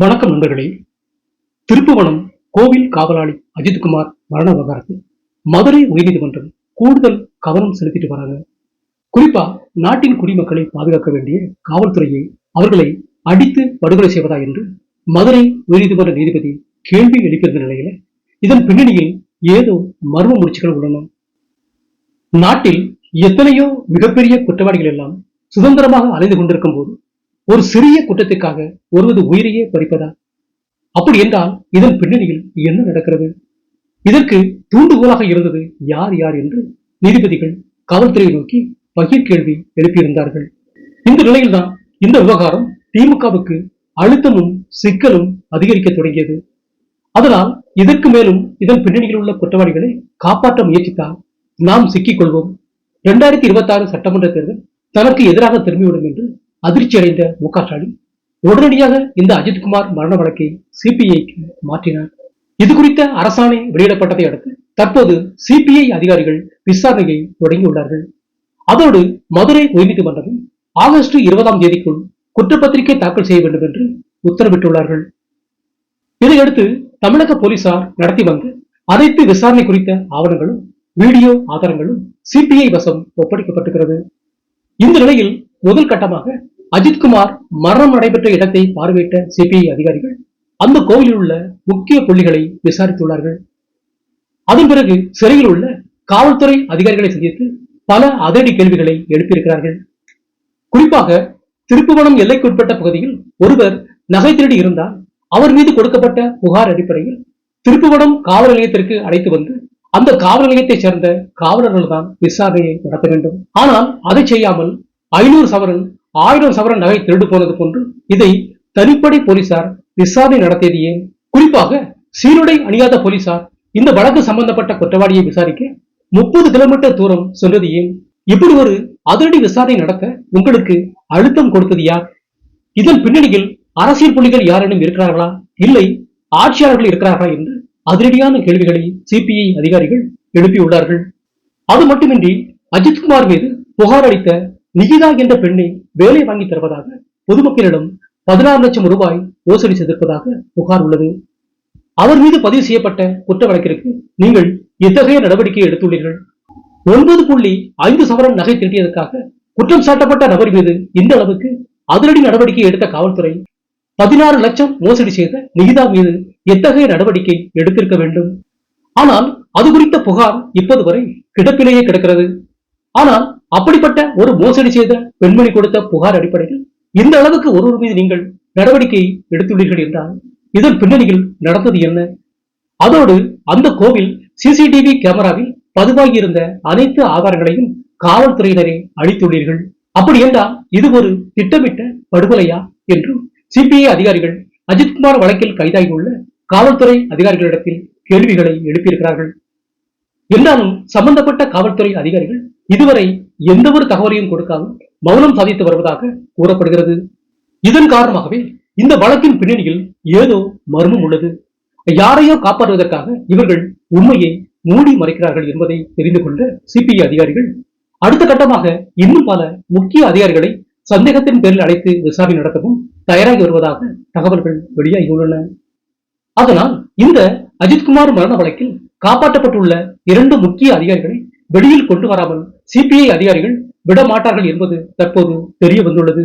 வணக்கம் நண்பர்களே. திருப்புவனம் கோவில் காவலாளி அஜித்குமார் மரண விவகாரத்தில் மதுரை உயர்நீதிமன்றம் கூடுதல் கவனம் செலுத்திட்டு வராங்க. குறிப்பா நாட்டின் குடிமக்களை பாதுகாக்க வேண்டிய காவல்துறையை அவர்களை அடித்து படுகொலை செய்வதா என்று மதுரை உயர்நீதிமன்ற நீதிபதி கேள்வி எழுப்பியிருந்த நிலையில இதன் பின்னணியில் ஏதோ மர்ம முடிச்சுகள் உள்ளன. நாட்டில் எத்தனையோ மிகப்பெரிய குற்றவாளிகள் எல்லாம் சுதந்திரமாக அலைந்து கொண்டிருக்கும் போது ஒரு சிறிய குற்றத்திற்காக ஒருவது உயிரையே பறிப்பதா அப்படி என்றால் இதன் பின்னணியில் என்ன நடக்கிறது? இதற்கு தூண்டுகோலாக இருந்தது யார் யார் என்று நீதிபதிகள் காவல்துறையை நோக்கி பகிர் கேள்வி எழுப்பியிருந்தார்கள். இந்த நிலையில்தான் இந்த விவகாரம் திமுகவுக்கு அழுத்தமும் சிக்கலும் அதிகரிக்க தொடங்கியது. அதனால் இதற்கு மேலும் இதன் பின்னணியில் உள்ள குற்றவாளிகளை காப்பாற்ற முயற்சித்தால் நாம் சிக்கிக் கொள்வோம். இரண்டாயிரத்தி இருபத்தி ஆறு சட்டமன்ற தேர்தல் தனக்கு எதிராக திரும்பிவிடும் என்று அதிர்ச்சி அடைந்த மு க ஸ்டாலின் உடனடியாக இந்த அஜித்குமார் மரண வழக்கை சிபிஐக்கு மாற்றினார். இது குறித்த அரசாணை வெளியிடப்பட்டதை அடுத்து தற்போது சிபிஐ அதிகாரிகள் விசாரணையை தொடங்கியுள்ளார்கள். அதோடு மதுரை உயர்நீதிமன்றமும் ஆகஸ்ட் இருபதாம் தேதிக்குள் குற்றப்பத்திரிகை தாக்கல் செய்ய வேண்டும் என்று உத்தரவிட்டுள்ளார்கள். இதையடுத்து தமிழக போலீசார் நடத்தி வந்த அனைத்து விசாரணை குறித்த ஆவணங்களும் வீடியோ ஆதாரங்களும் சிபிஐ வசம் ஒப்படைக்கப்பட்டுகிறது இந்த நிலையில் முதல் கட்டமாக அஜித்குமார் மரணம் நடைபெற்ற இடத்தை பார்வையிட்ட சிபிஐ அதிகாரிகள் அந்த கோவிலில் உள்ள முக்கிய புள்ளிகளை விசாரித்துள்ளார்கள். அதன் பிறகு சிறையில் உள்ள காவல்துறை அதிகாரிகளை சந்தித்து பல அதிரடி கேள்விகளை எழுப்பியிருக்கிறார்கள். குறிப்பாக திருப்புவனம் எல்லைக்குட்பட்ட பகுதியில் ஒருவர் நகை திருடி இருந்தால் அவர் மீது கொடுக்கப்பட்ட புகார் அடிப்படையில் திருப்புவனம் காவல் நிலையத்திற்கு அழைத்து வந்து அந்த காவல் நிலையத்தைச் சேர்ந்த காவலர்கள் தான் விசாரணையை நடத்த வேண்டும். ஆனால் அதை செய்யாமல் ஐநூறு சவரன் ஆயிரம் சவரன் நகை திருடு போனது போன்று இதை தனிப்படை போலீசார் விசாரணை நடத்தியது ஏன் குறிப்பாக சீருடை அணியாத போலீசார் இந்த வழக்கு சம்பந்தப்பட்ட குற்றவாளியை விசாரிக்க முப்பது கிலோமீட்டர் தூரம் சென்றது ஏன் இப்படி ஒரு அதிரடி விசாரணை நடத்த உங்களுக்கு அழுத்தம் கொடுத்தது யார்? இதன் பின்னணியில் அரசியல் புள்ளிகள் யாரேனும் இருக்கிறார்களா? இல்லை ஆட்சியாளர்கள் இருக்கிறார்களா என்று அதிரடியான கேள்விகளை சிபிஐ அதிகாரிகள் எழுப்பியுள்ளார்கள். அது மட்டுமின்றி அஜித்குமார் மீது புகார் அளித்த நிகிதா என்ற பெண்ணை வேலை வாங்கி தருவதாக பொதுமக்களிடம் பதினாறு லட்சம் ரூபாய் மோசடி செய்திருப்பதாக புகார் உள்ளது. அவர் மீது பதிவு செய்யப்பட்ட குற்ற வழக்கிற்கு நீங்கள் எத்தகைய நடவடிக்கை எடுத்துள்ளீர்கள்? ஒன்பது புள்ளி ஐந்து சவரன் நகை திருட்டியதற்காக குற்றம் சாட்டப்பட்ட நபர் மீது இந்த அளவுக்கு அதிரடி நடவடிக்கை எடுத்த காவல்துறை பதினாறு லட்சம் மோசடி செய்த நிகிதா மீது எத்தகைய நடவடிக்கை எடுத்திருக்க வேண்டும்? ஆனால் அது குறித்த புகார் இப்போது வரை கிடப்பிலேயே கிடக்கிறது. ஆனால் அப்படிப்பட்ட ஒரு மோசடி செய்த பெண்மணி கொடுத்த புகார் அடிப்படையில் இந்த அளவுக்கு ஒருவர் மீது நீங்கள் நடவடிக்கை எடுத்துள்ளீர்கள் என்றால் இதன் பின்னணியில் நடந்தது என்ன? அதோடு அந்த கோவில் சிசிடிவி கேமராவில் பதிவாகியிருந்த அனைத்து ஆதாரங்களையும் காவல்துறையினரே அளித்துள்ளீர்கள். அப்படி என்றால் இது ஒரு திட்டமிட்ட படுகொலையா என்றும் சிபிஐ அதிகாரிகள் அஜித்குமார் வழக்கில் கைதாகியுள்ள காவல்துறை அதிகாரிகளிடத்தில் கேள்விகளை எழுப்பியிருக்கிறார்கள். என்றாலும் சம்பந்தப்பட்ட காவல்துறை அதிகாரிகள் இதுவரை எந்த ஒரு தகவலையும் கொடுக்காமல் மௌனம் சாதித்து வருவதாக கூறப்படுகிறது. இதன் காரணமாகவே இந்த வழக்கின் பின்னணியில் ஏதோ மர்மம் உள்ளது. யாரையோ காப்பாற்றுவதற்காக இவர்கள் உண்மையை மூடி மறைக்கிறார்கள் என்பதை தெரிந்து கொண்ட சிபிஐ அதிகாரிகள் அடுத்த கட்டமாக இன்னும் பல முக்கிய அதிகாரிகளை சந்தேகத்தின் பேரில் அழைத்து விசாரணை நடத்தவும் தயாராகி வருவதாக தகவல்கள் வெளியாகியுள்ளன அதனால் இந்த அஜித்குமார் மரண வழக்கில் காப்பாற்றப்பட்டுள்ள இரண்டு முக்கிய அதிகாரிகளை வெளியில் கொண்டு வராமல் சிபிஐ அதிகாரிகள் விடமாட்டார்கள் என்பது தற்போது தெரிய வந்துள்ளது.